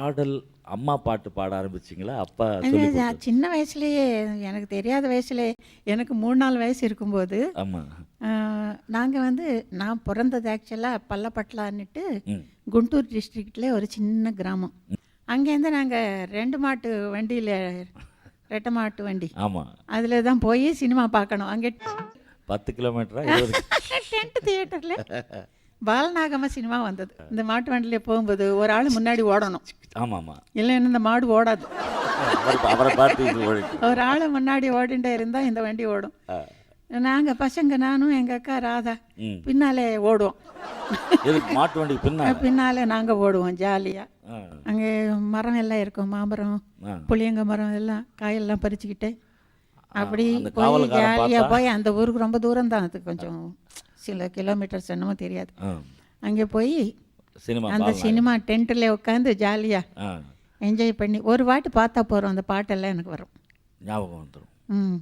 பாடல் அம்மா பாட்டு பாட ஆரம்பிச்சிங்களா? அப்பா சின்ன வயசுலயே எனக்கு தெரியாத வயசுல எனக்கு மூணு நாலு வயசு இருக்கும்போது ஆமாம் நாங்கள் வந்து நான் பிறந்தது ஆக்சுவலாக பல்லப்பட்லான்னுட்டு குண்டூர் டிஸ்ட்ரிக்ட்ல ஒரு சின்ன கிராமம். அங்கேருந்து நாங்கள் ரெண்டு மாட்டு வண்டியில் ரெட்டை மாட்டு வண்டி. ஆமாம் அதில் தான் போய் சினிமா பார்க்கணும். அங்கே பத்து கிலோமீட்டரா? டென்ட் தியேட்டரில். பாலநாகம சினிமா வந்தது. இந்த மாட்டு வண்டியில் போகும்போது ஒரு ஆள் முன்னாடி ஓடணும். ஆமாம். ஆமாம் இல்லைன்னா இந்த மாடு ஓடாது. அவர் பார்த்து. ஒரு ஆள் முன்னாடி ஓடிண்டே இருந்தால் இந்த வண்டி ஓடும். நாங்கள் பசங்க நானும் எங்கள் அக்கா ராதா பின்னாலே ஓடுவோம். மாட்டு பின்னா? பின்னாலே நாங்கள் ஓடுவோம் ஜாலியாக அங்கே மரம் எல்லாம் இருக்கும் மாமரம் புளியங்க மரம் எல்லாம் காயெல்லாம் பறிச்சுக்கிட்டு அப்படி போய் ஜாலியாக? போய் அந்த ஊருக்கு ரொம்ப தூரம் தான் அது கொஞ்சம் சில கிலோமீட்டர்ஸ் என்னமோ தெரியாது. அங்கே போய் சினிமா அந்த. சினிமா டென்ட்டில் உட்காந்து ஜாலியாக என்ஜாய் பண்ணி ஒரு வாட்டி பார்த்தா போகிறோம் அந்த பாட்டெல்லாம் எனக்கு வரும். ஞாபகம் வந்துடும் ம்.